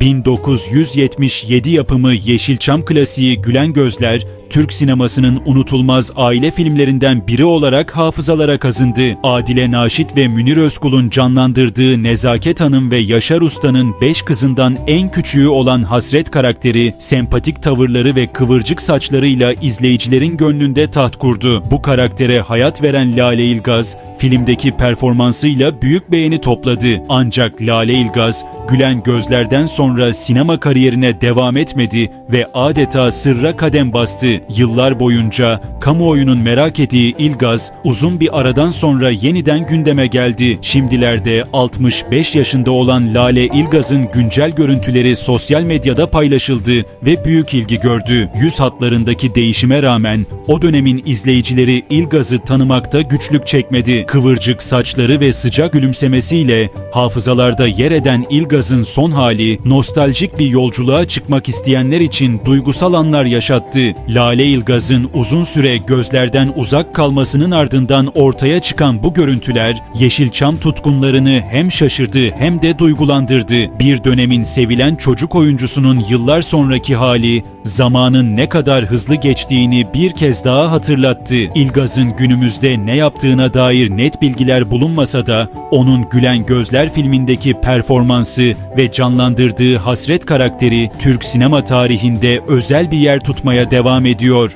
1977 yapımı Yeşilçam klasiği Gülen Gözler, Türk sinemasının unutulmaz aile filmlerinden biri olarak hafızalara kazındı. Adile Naşit ve Münir Özkul'un canlandırdığı Nezaket Hanım ve Yaşar Usta'nın beş kızından en küçüğü olan Hasret karakteri, sempatik tavırları ve kıvırcık saçlarıyla izleyicilerin gönlünde taht kurdu. Bu karaktere hayat veren Lale İlgaz, filmdeki performansıyla büyük beğeni topladı. Ancak Lale İlgaz, Gülen Gözler'den sonra sinema kariyerine devam etmedi ve adeta sırra kadem bastı. Yıllar boyunca kamuoyunun merak ettiği İlgaz uzun bir aradan sonra yeniden gündeme geldi. Şimdilerde 65 yaşında olan Lale İlgaz'ın güncel görüntüleri sosyal medyada paylaşıldı ve büyük ilgi gördü. Yüz hatlarındaki değişime rağmen o dönemin izleyicileri İlgaz'ı tanımakta güçlük çekmedi. Kıvırcık saçları ve sıcak gülümsemesiyle hafızalarda yer eden İlgaz'ın son hali nostaljik bir yolculuğa çıkmak isteyenler için duygusal anlar yaşattı. Lale İlgaz'ın uzun süre gözlerden uzak kalmasının ardından ortaya çıkan bu görüntüler Yeşilçam tutkunlarını hem şaşırdı hem de duygulandırdı. Bir dönemin sevilen çocuk oyuncusunun yıllar sonraki hali zamanın ne kadar hızlı geçtiğini bir kez daha hatırlattı. İlgaz'ın günümüzde ne yaptığına dair net bilgiler bulunmasa da onun Gülen Gözler filmindeki performansı ve canlandırdığı hasret karakteri Türk sinema tarihinde özel bir yer tutmaya devam ediyor.